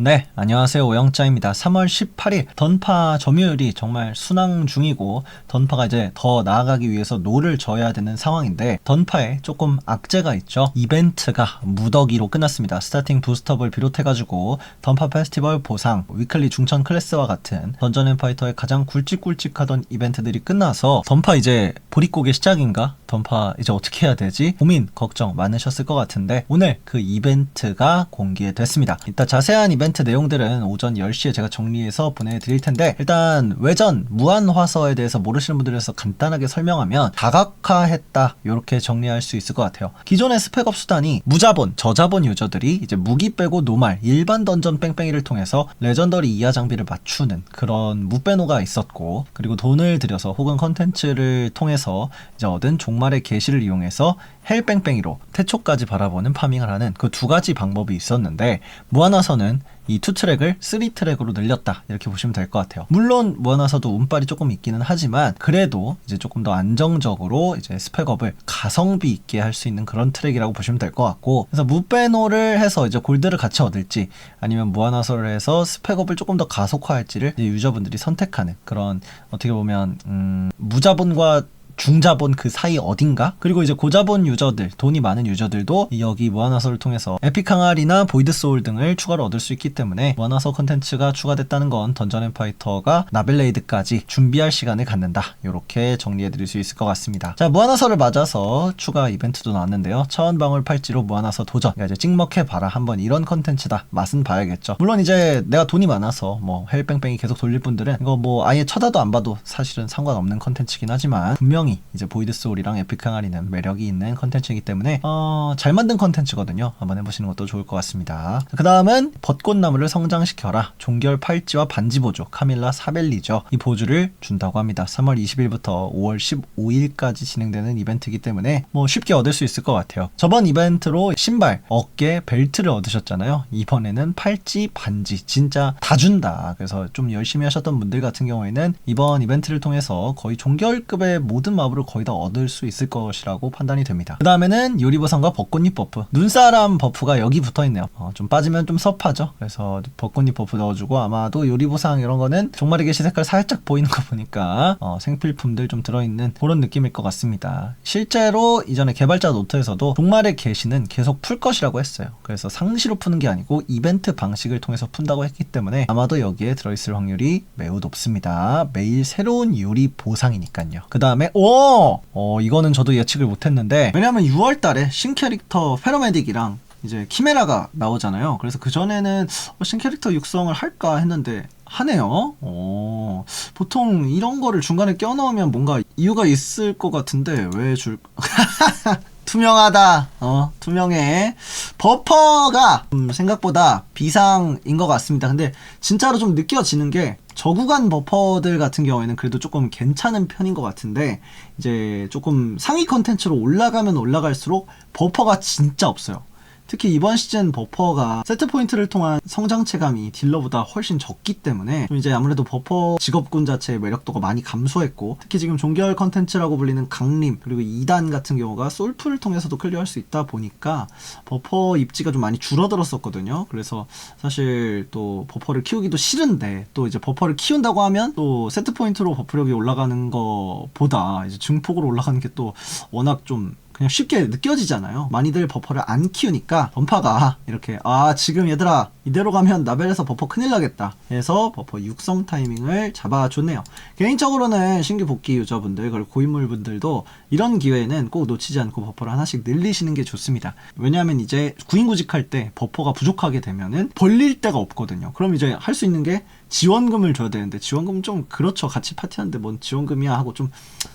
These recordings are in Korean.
네, 안녕하세요. 오영자입니다. 3월 18일 던파 점유율이 정말 순항 중이고 던파가 이제 더 나아가기 위해서 노를 져야 되는 상황인데 던파에 조금 악재가 있죠. 이벤트가 무더기로 끝났습니다. 스타팅 부스터볼 비롯해가지고 던파 페스티벌 보상, 위클리 중천 클래스와 같은 던전 앤 파이터의 가장 굵직굵직하던 이벤트들이 끝나서 던파 이제 보릿고개 시작인가? 던파 이제 어떻게 해야 되지? 고민, 걱정 많으셨을 것 같은데 오늘 그 이벤트가 공개됐습니다. 이따 자세한 이벤트 내용들은 오전 10시에 제가 정리해서 보내드릴 텐데 일단 외전 무한화서에 대해서 모르시는 분들에서 간단하게 설명하면 다각화했다 이렇게 정리할 수 있을 것 같아요. 기존의 스펙업 수단이 무자본, 저자본 유저들이 이제 무기 빼고 노말, 일반 던전 뺑뺑이를 통해서 레전더리 이하 장비를 맞추는 그런 무배노가 있었고 그리고 돈을 들여서 혹은 컨텐츠를 통해서 이제 얻은 종말의 계시를 이용해서 헬뺑뺑이로 태초까지 바라보는 파밍을 하는 그 두 가지 방법이 있었는데 무한화서는 이투 트랙을 쓰리 트랙으로 늘렸다 이렇게 보시면 될 것 같아요. 물론 무한화서도 운빨이 조금 있기는 하지만 그래도 이제 조금 더 안정적으로 이제 스펙업을 가성비 있게 할 수 있는 그런 트랙이라고 보시면 될 것 같고 그래서 무배노를 해서 이제 골드를 같이 얻을지 아니면 무한화서를 해서 스펙업을 조금 더 가속화할지를 유저분들이 선택하는 그런 어떻게 보면 음, 무자본과 중자본 그 사이 어딘가? 그리고 이제 고자본 유저들, 돈이 많은 유저들도 이 여기 무한화서를 통해서 에픽 항아리나 보이드 소울 등을 추가로 얻을 수 있기 때문에 무한화서 컨텐츠가 추가됐다는 건 던전 앤 파이터가 나벨레이드까지 준비할 시간을 갖는다. 이렇게 정리해 드릴 수 있을 것 같습니다. 자, 무한화서를 맞아서 추가 이벤트도 나왔는데요. 차원방울 팔찌로 무한화서 도전. 그러니까 이제 찍먹해 봐라. 한번 이런 컨텐츠다. 맛은 봐야겠죠. 물론 이제 내가 돈이 많아서 뭐 헬뺑뺑이 계속 돌릴 분들은 이거 뭐 아예 쳐다도 안 봐도 사실은 상관없는 컨텐츠긴 하지만 분명 히 이제 보이드 소울이랑 에픽 항아리는 매력이 있는 컨텐츠이기 때문에 어, 잘 만든 컨텐츠거든요. 한번 해보시는 것도 좋을 것 같습니다. 그 다음은 벚꽃나무를 성장시켜라. 종결 팔찌와 반지 보조 카밀라 사벨리죠. 이 보조를 준다고 합니다. 3월 20일부터 5월 15일까지 진행되는 이벤트이기 때문에 뭐 쉽게 얻을 수 있을 것 같아요. 저번 이벤트로 신발, 어깨, 벨트를 얻으셨잖아요. 이번에는 팔찌, 반지 진짜 다 준다. 그래서 좀 열심히 하셨던 분들 같은 경우에는 이번 이벤트를 통해서 거의 종결급의 모든 마블을 거의 다 얻을 수 있을 것이라고 판단이 됩니다. 그 다음에는 요리보상과 벚꽃잎 버프. 눈사람 버프가 여기 붙어 있네요. 어, 좀 빠지면 좀 섭하죠. 그래서 벚꽃잎 버프 넣어주고 아마도 요리보상 이런 거는 종말의 계시 색깔 살짝 보이는 거 보니까 어, 생필품들 좀 들어있는 그런 느낌일 것 같습니다. 실제로 이전에 개발자 노트에서도 종말의 계시는 계속 풀 것이라고 했어요. 그래서 상시로 푸는 게 아니고 이벤트 방식을 통해서 푼다고 했기 때문에 아마도 여기에 들어있을 확률이 매우 높습니다. 매일 새로운 요리 보상이니까요. 그 다음에 오 어, 이거는 저도 예측을 못했는데 왜냐면 6월 달에 신캐릭터 페로메딕이랑 이제 키메라가 나오잖아요. 그래서 그 전에는 어, 신캐릭터 육성을 할까 했는데 하네요. 어, 보통 이런 거를 중간에 껴넣으면 뭔가 이유가 있을 것 같은데 왜 줄? 투명하다. 어, 투명해. 버퍼가 음, 생각보다 비상인 것 같습니다. 근데 진짜로 좀 느껴지는 게 저구간 버퍼들 같은 경우에는 그래도 조금 괜찮은 편인 것 같은데 이제 조금 상위 컨텐츠로 올라가면 올라갈수록 버퍼가 진짜 없어요. 특히 이번 시즌 버퍼가 세트 포인트를 통한 성장 체감이 딜러보다 훨씬 적기 때문에 좀 이제 아무래도 버퍼 직업군 자체의 매력도가 많이 감소했고 특히 지금 종결 컨텐츠라고 불리는 강림 그리고 2단 같은 경우가 솔프를 통해서도 클리어할 수 있다 보니까 버퍼 입지가 좀 많이 줄어들었었거든요. 그래서 사실 또 버퍼를 키우기도 싫은데 또 이제 버퍼를 키운다고 하면 또 세트 포인트로 버프력이 올라가는 것보다 이제 증폭으로 올라가는 게 또 워낙 좀 그냥 쉽게 느껴지잖아요. 많이들 버퍼를 안 키우니까 던파가 이렇게 아 지금 얘들아 이대로 가면 나벨에서 버퍼 큰일 나겠다 해서 버퍼 육성 타이밍을 잡아줬네요. 개인적으로는 신규 복귀 유저분들 그리고 고인물 분들도 이런 기회에는 꼭 놓치지 않고 버퍼를 하나씩 늘리시는 게 좋습니다. 왜냐하면 이제 구인구직할 때 버퍼가 부족하게 되면은 벌릴 데가 없거든요. 그럼 이제 할 수 있는 게 지원금을 줘야 되는데 지원금 좀 그렇죠. 같이 파티하는데 뭔 지원금이야 하고 좀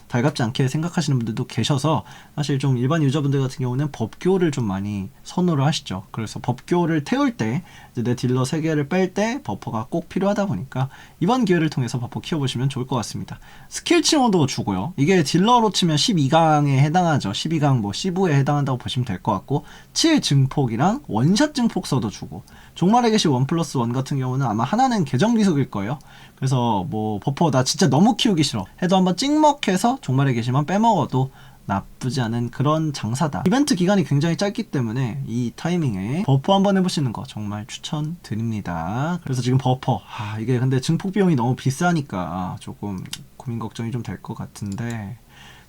달갑지 않게 생각하시는 분들도 계셔서 사실 좀 일반 유저분들 같은 경우는 법교를 좀 많이 선호를 하시죠. 그래서 법교를 태울 때 내 딜러 3개를 뺄 때 버퍼가 꼭 필요하다 보니까 이번 기회를 통해서 버퍼 키워보시면 좋을 것 같습니다. 스킬 칭호도 주고요. 이게 딜러로 치면 12강에 해당하죠. 12강 뭐 시부에 해당한다고 보시면 될 것 같고 7 증폭이랑 원샷 증폭서도 주고 종말의 계시 원 플러스 원 같은 경우는 아마 하나는 계정 기 속일 거예요. 그래서 뭐 버퍼 나 진짜 너무 키우기 싫어. 해도 한번 찍먹해서 종말의 계시만 빼먹어도 나쁘지 않은 그런 장사다. 이벤트 기간이 굉장히 짧기 때문에 이 타이밍에 버퍼 한번 해보시는 거 정말 추천드립니다. 그래서 지금 버퍼, 아, 이게 근데 증폭 비용이 너무 비싸니까 조금 고민 걱정이 좀 될 것 같은데,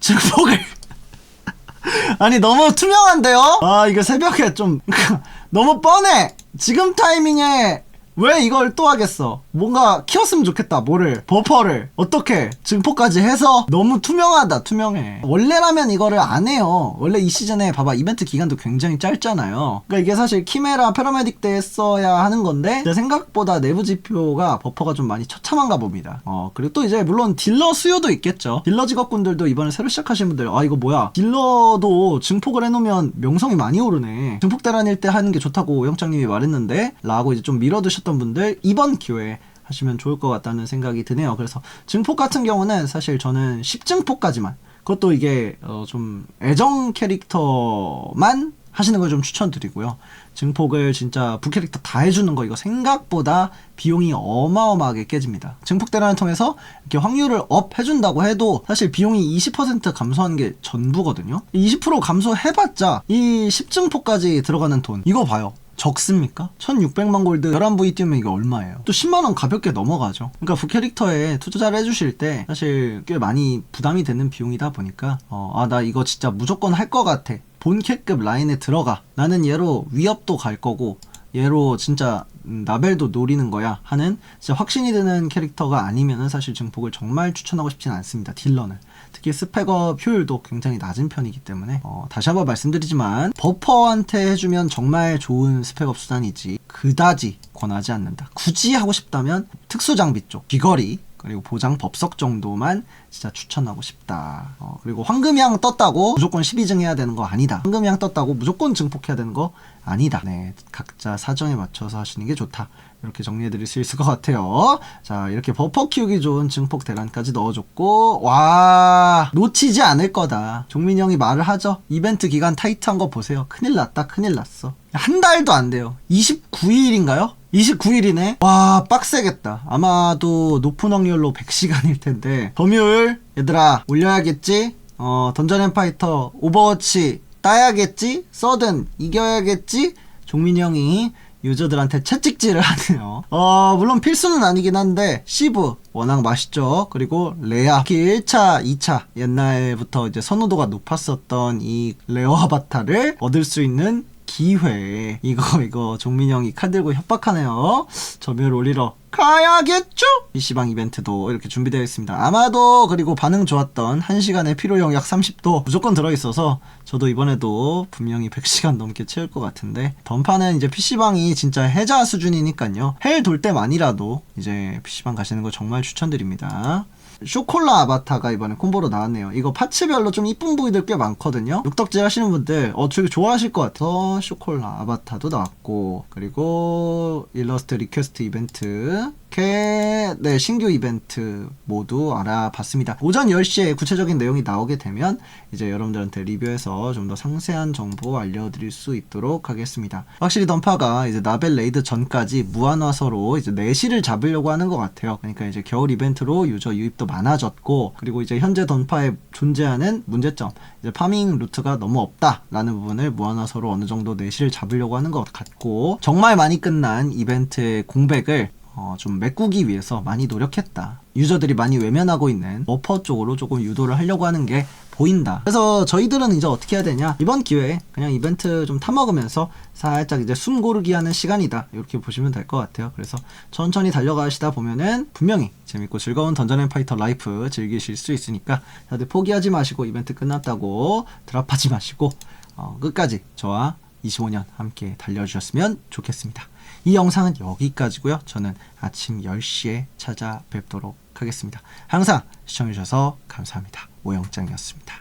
증폭을 아니 너무 투명한데요? 아 이거 새벽에 좀 너무 뻔해 지금 타이밍에 왜 이걸 또 하겠어? 뭔가 키웠으면 좋겠다. 뭐를? 버퍼를. 어떻게? 증폭까지 해서? 너무 투명하다. 투명해. 원래라면 이거를 안 해요. 원래 이 시즌에 봐봐. 이벤트 기간도 굉장히 짧잖아요. 그러니까 이게 사실 키메라 패러메딕 때 써야 하는 건데 제 생각보다 내부 지표가 버퍼가 좀 많이 처참한가 봅니다. 어 그리고 또 이제 물론 딜러 수요도 있겠죠. 딜러 직업군들도 이번에 새로 시작하신 분들 아 이거 뭐야? 딜러도 증폭을 해놓으면 명성이 많이 오르네. 증폭 대란일 때 하는 게 좋다고 영장님이 말했는데 라고 이제 좀 밀어두셨 던 분들 이번 기회에 하시면 좋을 것 같다는 생각이 드네요. 그래서 증폭 같은 경우는 사실 저는 10증폭까지만 그것도 이게 어, 좀 애정 캐릭터만 하시는 걸 좀 추천드리고요. 증폭을 진짜 부캐릭터 다 해주는 거 이거 생각보다 비용이 어마어마하게 깨집니다. 증폭 대란을 통해서 이렇게 확률을 업 해준다고 해도 사실 비용이 20% 감소하는 게 전부거든요. 20% 감소해봤자 이 10증폭까지 들어가는 돈 이거 봐요. 적습니까? 1600만 골드 11부위 뛰면 이게 얼마예요? 또 10만원 가볍게 넘어가죠. 그러니까 부캐릭터에 투자를 해주실 때 사실 꽤 많이 부담이 되는 비용이다 보니까 어, 아, 나 이거 진짜 무조건 할 것 같아. 본캐급 라인에 들어가. 나는 얘로 위협도 갈 거고 얘로 진짜 음, 나벨도 노리는 거야 하는 확신이 드는 캐릭터가 아니면은 사실 증폭을 정말 추천하고 싶진 않습니다. 딜러는. 특히 스펙업 효율도 굉장히 낮은 편이기 때문에 어, 다시 한번 말씀드리지만 버퍼한테 해주면 정말 좋은 스펙업 수단이지 그다지 권하지 않는다. 굳이 하고 싶다면 특수 장비 쪽 귀걸이 그리고 보장 법석 정도만 진짜 추천하고 싶다. 어, 그리고 황금양 떴다고 무조건 12증 해야 되는 거 아니다. 황금양 떴다고 무조건 증폭해야 되는 거 아니다. 네, 각자 사정에 맞춰서 하시는 게 좋다. 이렇게 정리해드릴 수 있을 것 같아요. 자, 이렇게 버퍼 키우기 좋은 증폭 대란까지 넣어줬고, 와, 놓치지 않을 거다. 종민이 형이 말을 하죠. 이벤트 기간 타이트한 거 보세요. 큰일 났다, 큰일 났어. 한 달도 안 돼요. 29일인가요? 29일이네? 와, 빡세겠다. 아마도 높은 확률로 100시간일 텐데. 점유율, 얘들아, 올려야겠지? 어, 던전 앤 파이터, 오버워치, 따야겠지? 서든, 이겨야겠지? 종민이 형이 유저들한테 채찍질을 하네요. 어, 물론 필수는 아니긴 한데, 시브, 워낙 맛있죠. 그리고 레아, 특히 1차, 2차, 옛날부터 이제 선호도가 높았었던 이 레어 아바타를 얻을 수 있는 기회. 이거, 이거, 종민이 형이 칼 들고 협박하네요. 점유율 올리러 가야겠죠? PC방 이벤트도 이렇게 준비되어 있습니다. 아마도 그리고 반응 좋았던 1시간의 피로 영약 30도 무조건 들어있어서 저도 이번에도 분명히 100시간 넘게 채울 것 같은데 던파는 이제 PC방이 진짜 해자 수준이니까요. 헬 돌 때만이라도 이제 PC방 가시는 거 정말 추천드립니다. 쇼콜라 아바타가 이번에 콤보로 나왔네요. 이거 파츠별로 좀 이쁜 부위들 꽤 많거든요. 육덕질 하시는 분들 어 되게 좋아하실 것 같아서 쇼콜라 아바타도 나왔고 그리고 일러스트 리퀘스트 이벤트 이렇게 네 신규 이벤트 모두 알아봤습니다. 오전 10시에 구체적인 내용이 나오게 되면 이제 여러분들한테 리뷰해서 좀 더 상세한 정보 알려드릴 수 있도록 하겠습니다. 확실히 던파가 이제 나벨 레이드 전까지 무한화서로 이제 내실을 잡으려고 하는 것 같아요. 그러니까 이제 겨울 이벤트로 유저 유입도 많아졌고 그리고 이제 현재 던파에 존재하는 문제점 이제 파밍 루트가 너무 없다라는 부분을 무한화서로 어느 정도 내실을 잡으려고 하는 것 같고 정말 많이 끝난 이벤트의 공백을 어, 좀 메꾸기 위해서 많이 노력했다. 유저들이 많이 외면하고 있는 버퍼 쪽으로 조금 유도를 하려고 하는 게 보인다. 그래서 저희들은 이제 어떻게 해야 되냐? 이번 기회에 그냥 이벤트 좀 타먹으면서 살짝 이제 숨 고르기 하는 시간이다. 이렇게 보시면 될 것 같아요. 그래서 천천히 달려가시다 보면은 분명히 재밌고 즐거운 던전 앤 파이터 라이프 즐기실 수 있으니까 다들 포기하지 마시고 이벤트 끝났다고 드랍하지 마시고 어, 끝까지 저와 25년 함께 달려주셨으면 좋겠습니다. 이 영상은 여기까지고요. 저는 아침 10시에 찾아뵙도록 하겠습니다. 항상 시청해주셔서 감사합니다. 오영장이었습니다.